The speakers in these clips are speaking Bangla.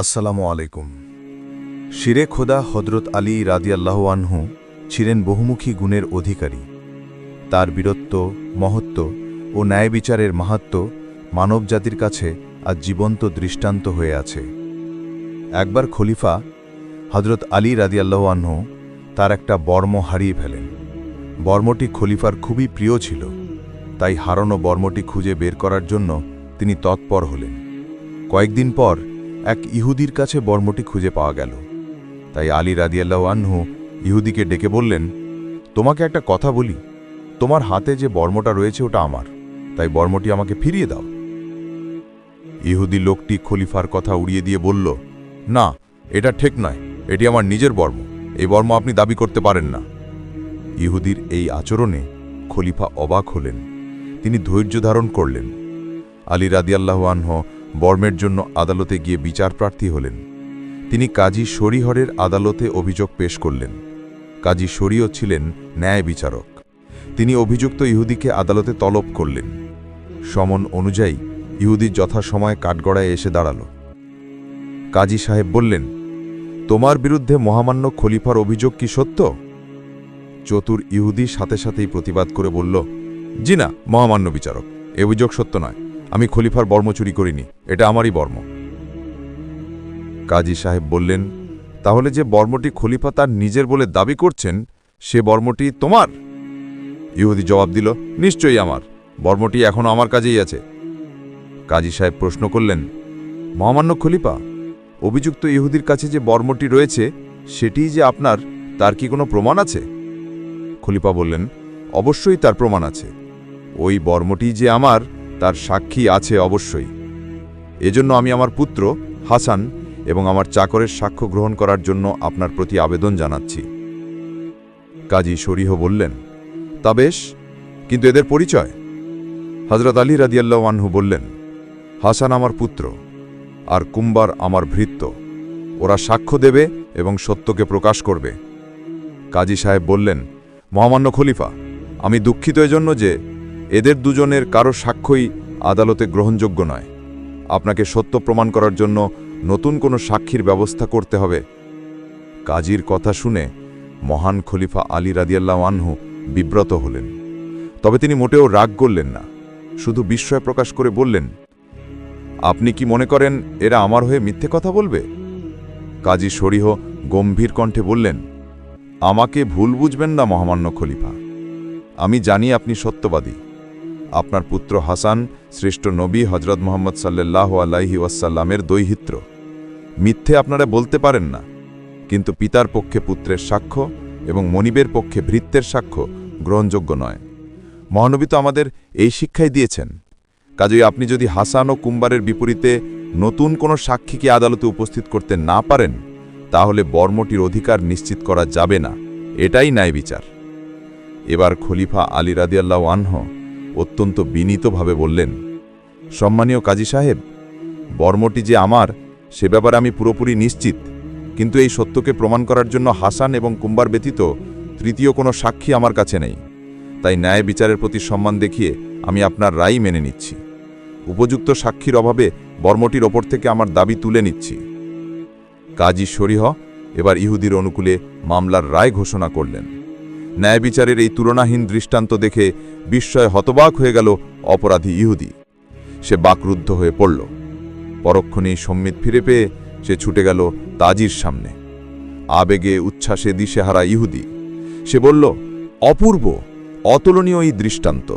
আসসালামু আলাইকুম। শিরে খোদা হজরত আলী রাদিয়াল্লাহু আনহু ছিলেন বহুমুখী গুণের অধিকারী। তার বীরত্ব, মহত্ব ও ন্যায় বিচারের মাহাত্ম মানবজাতির কাছে আজ জীবন্ত দৃষ্টান্ত হয়ে আছে। একবার খলিফা হজরত আলী রাদিয়াল্লাহু আনহু তার একটা বর্ম হারিয়ে ফেলেন। বর্মটি খলিফার খুবই প্রিয় ছিল, তাই হারানো বর্মটি খুঁজে বের করার জন্য তিনি তৎপর হলেন। কয়েকদিন পর এক ইহুদির কাছে বর্মটি খুঁজে পাওয়া গেল। তাই আলী রাদিয়াল্লাহ আনহু ইহুদিকে ডেকে বললেন, তোমাকে একটা কথা বলি। তোমার হাতে যে বর্মটা রয়েছে ওটা আমার। তাই বর্মটি আমাকে ফিরিয়ে দাও। ইহুদি লোকটি খলিফার কথা উড়িয়ে দিয়ে বলল, না, এটা ঠিক নয়। এটি আমার নিজের বর্ম। এই বর্ম আপনি দাবি করতে পারেন না। ইহুদির এই আচরণে খলিফা অবাক হলেন। তিনি ধৈর্য ধারণ করলেন। আলী রাদিয়াল্লাহ আনহ বর্মের জন্য আদালতে গিয়ে বিচার প্রার্থী হলেন। তিনি কাজী শরীহরের আদালতে অভিযোগ পেশ করলেন। কাজী শরীয় ছিলেন ন্যায় বিচারক। তিনি অভিযুক্ত ইহুদিকে আদালতে তলব করলেন। সমন অনুযায়ী ইহুদি যথাসময়ে কাঠগড়ায় এসে দাঁড়াল। কাজী সাহেব বললেন, তোমার বিরুদ্ধে মহামান্য খলিফার অভিযোগ কি সত্য? চতুর ইহুদি সাথে সাথেই প্রতিবাদ করে বলল, জি না, মহামান্য বিচারক, এ অভিযোগ সত্য নয়। আমি খলিফার বর্ম চুরি করিনি, এটা আমারই বর্ম। কাজী সাহেব বললেন, তাহলে যে বর্মটি খলিফা তার নিজের বলে দাবি করছেন, সে বর্মটি তোমার? ইহুদি জবাব দিল, নিশ্চয়ই আমার, বর্মটি এখনও আমার কাজেই আছে। কাজী সাহেব প্রশ্ন করলেন, মহামান্য খলিফা, অভিযুক্ত ইহুদির কাছে যে বর্মটি রয়েছে, সেটিই যে আপনার, তার কি কোনো প্রমাণ আছে? খলিফা বললেন, অবশ্যই তার প্রমাণ আছে। ওই বর্মটি যে আমার তার সাক্ষী আছে অবশ্যই। এজন্য আমি আমার পুত্র, হাসান, এবং আমার চাকরের সাক্ষ্য গ্রহণ করার জন্য আপনার প্রতি আবেদন জানাচ্ছি। কাজী শরীহ বললেন, তা বেশ, কিন্তু এদের পরিচয়? হজরত আলী রাদিয়াল্লাহ আনহু বললেন, হাসান আমার পুত্র, আর কুম্বার আমার ভৃত্য। ওরা সাক্ষ্য দেবে এবং সত্যকে প্রকাশ করবে। কাজী সাহেব বললেন, মহামান্য খলিফা, আমি দুঃখিত এজন্য যে এদের দুজনের কারও সাক্ষ্যই আদালতে গ্রহণযোগ্য নয়। আপনাকে সত্য প্রমাণ করার জন্য নতুন কোনো সাক্ষীর ব্যবস্থা করতে হবে। কাজীর কথা শুনে মহান খলিফা আলী রাদিয়াল্লাহ আনহু বিব্রত হলেন। তবে তিনি মোটেও রাগ করলেন না, শুধু বিস্ময় প্রকাশ করে বললেন, আপনি কি মনে করেন এরা আমার হয়ে মিথ্যে কথা বলবে? কাজী শরীহ গম্ভীর কণ্ঠে বললেন, আমাকে ভুল বুঝবেন না মহামান্য খলিফা। আমি জানি আপনি সত্যবাদী। আপনার পুত্র হাসান শ্রেষ্ঠ নবী হজরত মোহাম্মদ সাল্লাহ আলাইহি ওয়াসাল্লামের দৈহিত্র। মিথ্যে আপনারা বলতে পারেন না, কিন্তু পিতার পক্ষে পুত্রের সাক্ষ্য এবং মনিবের পক্ষে ভৃত্যের সাক্ষ্য গ্রহণযোগ্য নয়। মহানবী তো আমাদের এই শিক্ষাই দিয়েছেন। কাজেই আপনি যদি হাসান ও কুম্বারের বিপরীতে নতুন কোনো সাক্ষীকে আদালতে উপস্থিত করতে না পারেন, তাহলে বর্মটির অধিকার নিশ্চিত করা যাবে না। এটাই ন্যায় বিচার এবার খলিফা আলী রাদিয়াল্লাহ আনহ অত্যন্ত বিনীতভাবে বললেন, সম্মানীয় কাজী সাহেব, বর্মটি যে আমার, সে ব্যাপারে আমি পুরোপুরি নিশ্চিত। কিন্তু এই সত্যকে প্রমাণ করার জন্য হাসান এবং কুম্বার ব্যতীত তৃতীয় কোনো সাক্ষী আমার কাছে নেই। তাই ন্যায় বিচারের প্রতি সম্মান দেখিয়ে আমি আপনার রায় মেনে নিচ্ছি। উপযুক্ত সাক্ষীর অভাবে বর্মটির ওপর থেকে আমার দাবি তুলে নিচ্ছি। কাজী শরীহ এবার ইহুদির অনুকূলে মামলার রায় ঘোষণা করলেন। ন্যায় বিচারের এই তুলনাহীন দৃষ্টান্ত দেখে বিস্ময়ে হতবাক হয়ে গেল অপরাধী ইহুদি। সে বাকরুদ্ধ হয়ে পড়ল। পরক্ষণেই সম্মিত ফিরে পেয়ে সে ছুটে গেল তাজির সামনে। আবেগে, উচ্ছ্বাসে দিশেহারা ইহুদি। সে বলল, অপূর্ব, অতুলনীয় এই দৃষ্টান্ত।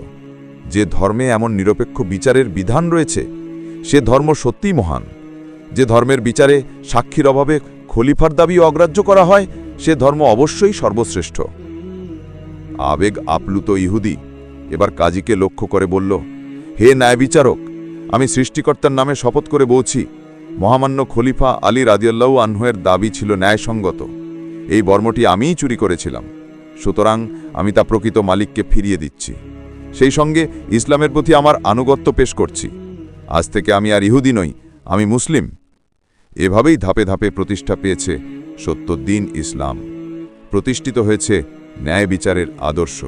যে ধর্মে এমন নিরপেক্ষ বিচারের বিধান রয়েছে, সে ধর্ম সত্যিই মহান। যে ধর্মের বিচারে সাক্ষীর অভাবে খলিফার দাবি অগ্রাহ্য করা হয়, সে ধর্ম অবশ্যই সর্বশ্রেষ্ঠ। আবেগ আপ্লুত ইহুদি। এবার কাজীকে লক্ষ্য করে বলল, হে ন্যায় বিচারক আমি সৃষ্টিকর্তার নামে শপথ করে বলছি, মহামান্য খলিফা আলী রাদিয়াল্লাহু আনহুয়ের দাবি ছিল ন্যায়সঙ্গত। এই বর্মটি আমিই চুরি করেছিলাম। সুতরাং আমি তা প্রকৃত মালিককে ফিরিয়ে দিচ্ছি। সেই সঙ্গে ইসলামের প্রতি আমার আনুগত্য পেশ করছি। আজ থেকে আমি আর ইহুদি নই, আমি মুসলিম। এভাবেই ধাপে ধাপে প্রতিষ্ঠা পেয়েছে সত্যদ্দিন ইসলাম। প্রতিষ্ঠিত হয়েছে ন্যায় বিচারের আদর্শ।